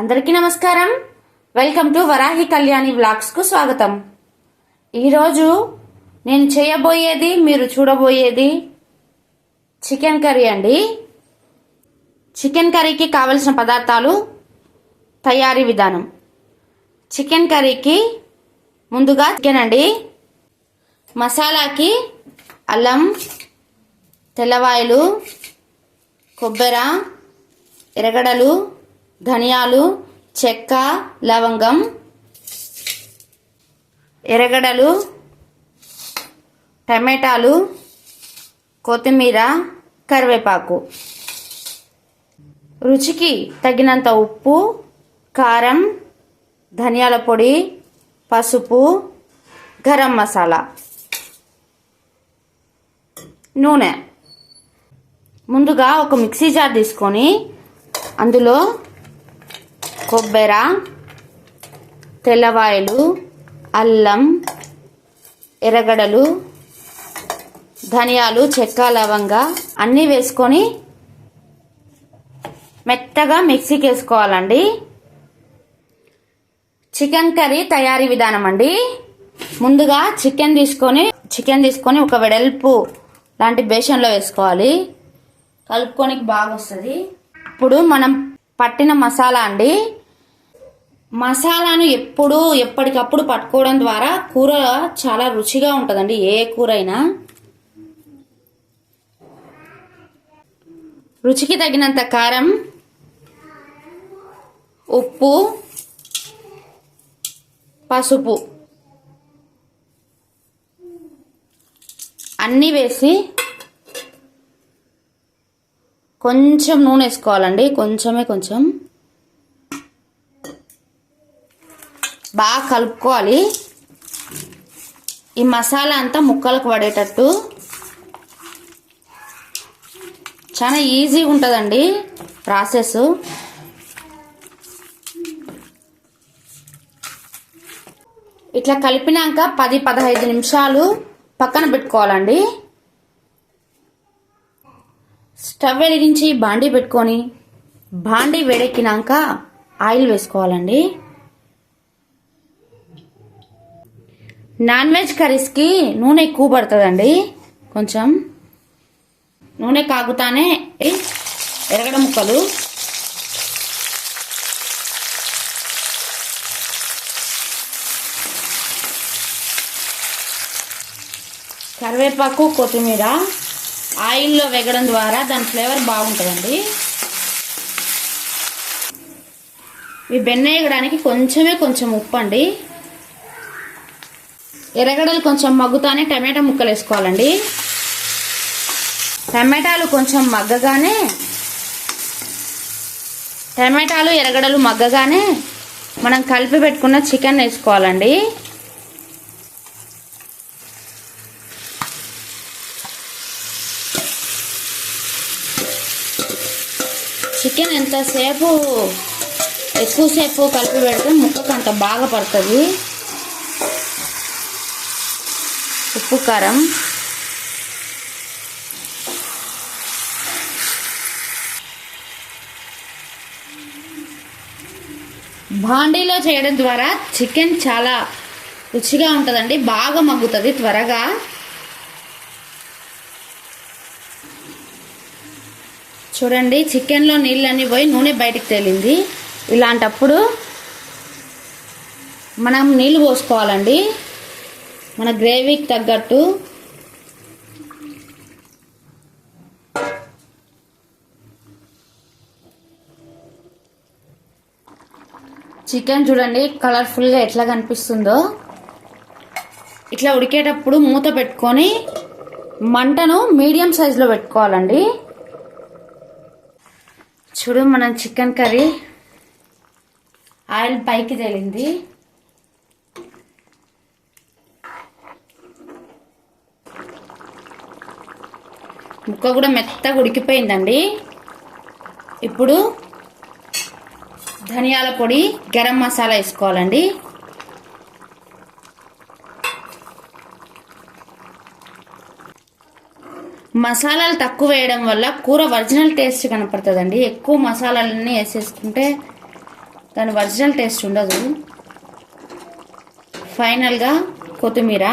అందరికీ నమస్కారం. Welcome to Varahi Kalyani వ్లాగ్స్కు స్వాగతం. ఈరోజు నేను చేయబోయేది మీరు చూడబోయేది చికెన్ కర్రీ అండి. చికెన్ కర్రీకి కావలసిన పదార్థాలు తయారీ విధానం. చికెన్ కర్రీకి ముందుగా చికెన్ అండి. మసాలాకి అల్లం తెల్లవాయలు కొబ్బెర ఎరగడలు ధనియాలు చెక్క లవంగం ఎరగడలు టమాటాలు కొత్తిమీర కరివేపాకు. రుచికి తగినంత ఉప్పు కారం ధనియాల పొడి పసుపు గరం మసాలా. నూనె. ముందుగా ఒక మిక్సీ జార్ తీసుకొని అందులో కొబ్బెర తెల్లవాయలు అల్లం ఎర్రగడలు ధనియాలు చెక్క లవంగ అన్నీ వేసుకొని మెత్తగా మిక్సీకి వేసుకోవాలండి. చికెన్ కర్రీ తయారీ విధానం అండి. ముందుగా చికెన్ తీసుకొని చికెన్ తీసుకొని ఒక వెడల్పు లాంటి బేషన్లో వేసుకోవాలి. కలుపుకోనికి బాగా వస్తుంది. ఇప్పుడు మనం పట్టిన మసాలా అండి. మసాలాను ఎప్పుడు ఎప్పటికప్పుడు పట్టుకోవడం ద్వారా కూర చాలా రుచిగా ఉంటుందండి. ఏ కూర అయినా రుచికి తగినంత కారం ఉప్పు పసుపు అన్నీ వేసి కొంచెం నూనె వేసుకోవాలండి. కొంచెమే కొంచెం. బాగా కలుపుకోవాలి. ఈ మసాలా అంతా ముక్కలకు పడేటట్టు. చాలా ఈజీగా ఉంటుందండి ప్రాసెస్. ఇట్లా కలిపినాక పది పదహైదు నిమిషాలు పక్కన పెట్టుకోవాలండి. స్టవ్ వెలిగించి బాండీ పెట్టుకొని బాండీ వేడెక్కినాక ఆయిల్ వేసుకోవాలండి. నాన్ వెజ్ కర్రీస్కి నూనె ఎక్కువ పడుతుందండి. కొంచెం నూనె కాగుతానే ఎరగడ ముక్కలు. కరివేపాకు కొత్తిమీర ఆయిల్లో వెగడం ద్వారా దాని ఫ్లేవర్ బాగుంటుందండి. ఇవి బెన్న వేయడానికి కొంచెమే కొంచెం ఉప్పు అండి ఎర్రగడలు కొంచెం మగ్గుతానే టమాటా ముక్కలు వేసుకోవాలండి టమాటాలు కొంచెం మగ్గగానే టమాటాలు ఎర్రగడలు మగ్గగానే మనం కలిపి పెట్టుకున్న చికెన్ వేసుకోవాలండి. చికెన్ ఎంతసేపు ఎక్కువసేపు కలిపి పెడితే ముక్కకు అంత బాగా పడుతుంది. ఉప్పు కారం. బాండీలో చేయడం ద్వారా చికెన్ చాలా రుచిగా ఉంటుందండి. బాగా మగ్గుతుంది త్వరగా. చూడండి చికెన్లో నీళ్ళన్నీ పోయి నూనె బయటికి తేలింది. ఇలాంటప్పుడు మనం నీళ్ళు పోసుకోవాలండి. మన గ్రేవీకి తగ్గట్టు చికెన్ చూడండి కలర్ఫుల్గా ఎట్లా కనిపిస్తుందో. ఇట్లా ఉడికేటప్పుడు మూత పెట్టుకొని మంటను మీడియం సైజులో పెట్టుకోవాలండి. చూడు మనం చికెన్ కర్రీ ఆయిల్ పైకి తేలింది. ముక్క కూడా మెత్తగా ఉడికిపోయిందండి. ఇప్పుడు ధనియాల పొడి గరం మసాలా వేసుకోవాలండి. మసాలాలు తక్కువ వేయడం వల్ల కూర ఒరిజినల్ టేస్ట్ కనపడుతుందండి. ఎక్కువ మసాలాలన్నీ వేసేసుకుంటే దాని ఒరిజినల్ టేస్ట్ ఉండదు. ఫైనల్గా కొత్తిమీర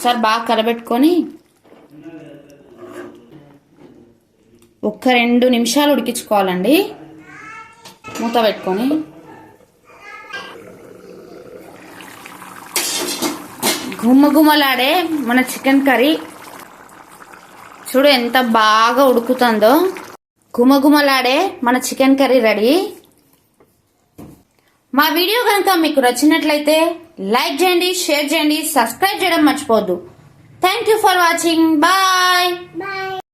ఒకసారి బాగా కలబెట్టుకొని ఒక్క రెండు నిమిషాలు ఉడికించుకోవాలండి. మూత పెట్టుకొని. గుమ్మగుమ్మలాడే మన చికెన్ కర్రీ. చూడు ఎంత బాగా ఉడుకుతుందో. గుమగుమలాడే మన చికెన్ కర్రీ రెడీ. మా వీడియో కనుక మీకు నచ్చినట్లయితే లైక్ చేయండి షేర్ చేయండి సబ్స్క్రైబ్ చేయడం మర్చిపోద్దు thank you for watching bye bye